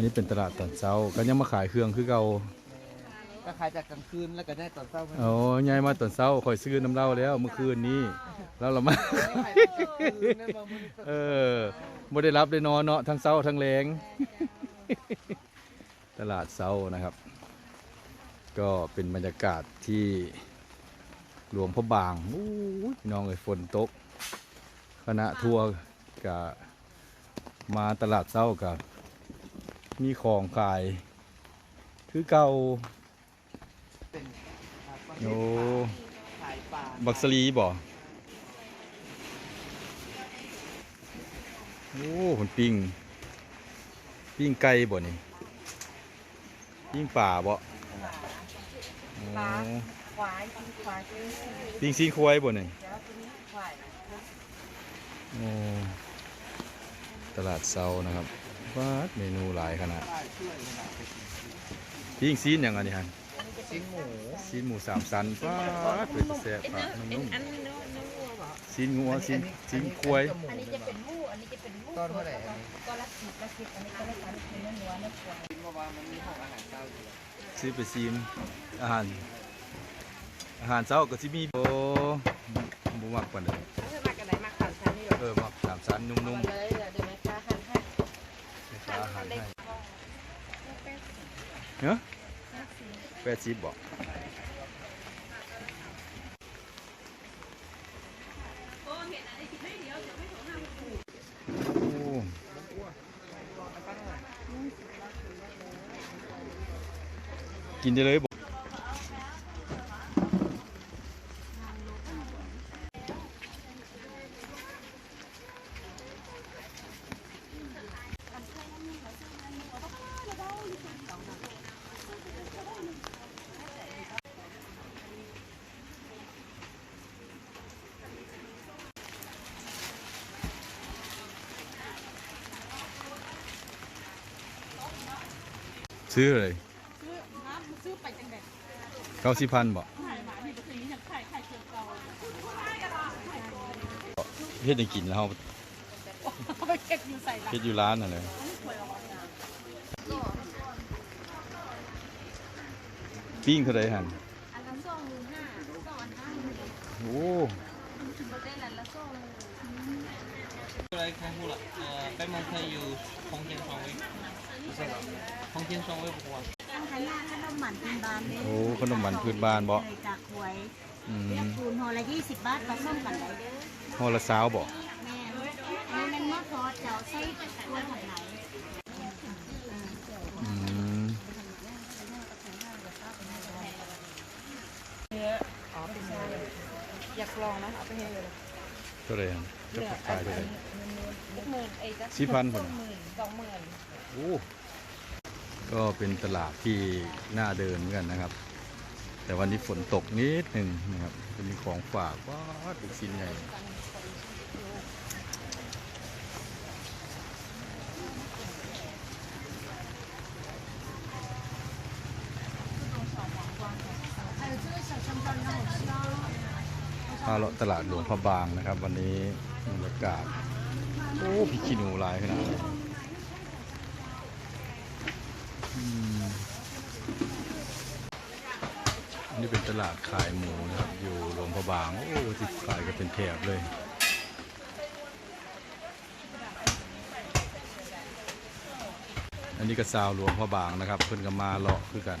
นนี้เป็นตลาดตอนเช้าก็ยังมาขายเครื่องคือเก่าก็ขายจากกลางคืนแล้วก็ได้ตอนเช้าโอ้ยายมาตอนเช้าคอยซื้อน้ำเหล้าแล้วเมื่อคืนนี้แล้วเรามาเออบ่ได้รับได้นอนเนาะทั้งเช้าทั้งแรงตลาดเช้านะครับ ก็เป็นบรรยากาศที่หลวงพระบางอู้ยพี่น้องเอ้ยฝนตกคณะทัวร์กับมาตลาดเช้ากับ มีของขาย คือเก่าเป็นครับโอ้ขายปลาบักสลีบ่โอ้คนปิ้งปิ้งไก่บ่นี่ปิ้งป่าบ่โอ้ควายกินควายกินสีปิ้งซีนควายบ่นี่แล้วกินควายโอ้ตลาดเซานะครับ ว้าดเมนูหลายขนาดป้าช่วยขนาดปิ้งซีนอย่างอันนี้ฮะชิ้นหมูซีนหมูสามสันว้าดเป็นแซ่บปากนุ่มอันนี้น้องน้องวัวบอกๆซีนงัวซีนซีนควายอันนี้จะเป็นหมูอันนี้จะเป็นหมูต้นเท่าไหร่อันนี้ก็ละสิบละสิบอันนี้ก็ละสามสิบเนื้อหัวเนื้อควายคิดว่าว่ามันมีห้องอาหารเช้าอยู่ซื้อไปซีมอาหารอาหารเช้าก็สิมีโอ้บ่มักปานใดถ้ามากันไหนมาขันชั้นนี่หรอเออมักสามสันนุ่มเอาๆ เลยเดี๋ยวแม่ค้าหั่นให้ ให้ค้าอาหารให้ เนาะแปดสิบบอกกินได้เลย ซื้อเลยซื้อน้ำซื้อไปจังได๋เก้าสิบพันบอกขายหมาที่บ่ซื้ออย่างขายขายเกี่ยวเก่าเฮ็ดให้กินแล้วเราเอาไปเก็บอยู่ใส่ละเฮ็ดอยู่ร้านน่ะเลยปิ้งเท่าไรหันอันละสองหมื่นห้าสองอันห้าหมื่นโอ้ 来开户了，呃，北门可以有空间双位，空间双位不管。 อันขายยาขนมหมันพื้นบ้านนี่ โอ้ขนมหมันพื้นบ้านบ่ เลยจากหวย อื เรีย ม กคูณห่อละ20 บาทผสมกันได้เด้อ ห่อละสาวบ่ แม่อันนี้มันมะพร้าวเจ้าใส่ตัวของไหน อืม อยากลองนะเอาไปให้เลย เ ท่าไรหันจะขายเท่าไรหมื่นไอ้จ้ะสี่พันสพุ่อนงน่ะหมื่นสองหมื่นโอ้ก็เป็นตลาดที่น่าเดินเหมือนกันนะครับ แต่วันนี้ฝนตกนิดหนึ่งนะครับจะมีของฝากว้าดเป็นชิ้นใหญ่ พาเลาะตลาดหลวงพระบางนะครับ วันนี้บรรยากาศโอ้พี่ขี้หนูลายขนาดนั้อันนี้เป็นตลาดขายหมูนะครับ อยู่หลวงพระบาง โอ้ที่ขายกันเป็นแถบเลยอันนี้ก็ซาวหลวงพระบางนะครับ เพิ่นก็มาเลาะคือกัน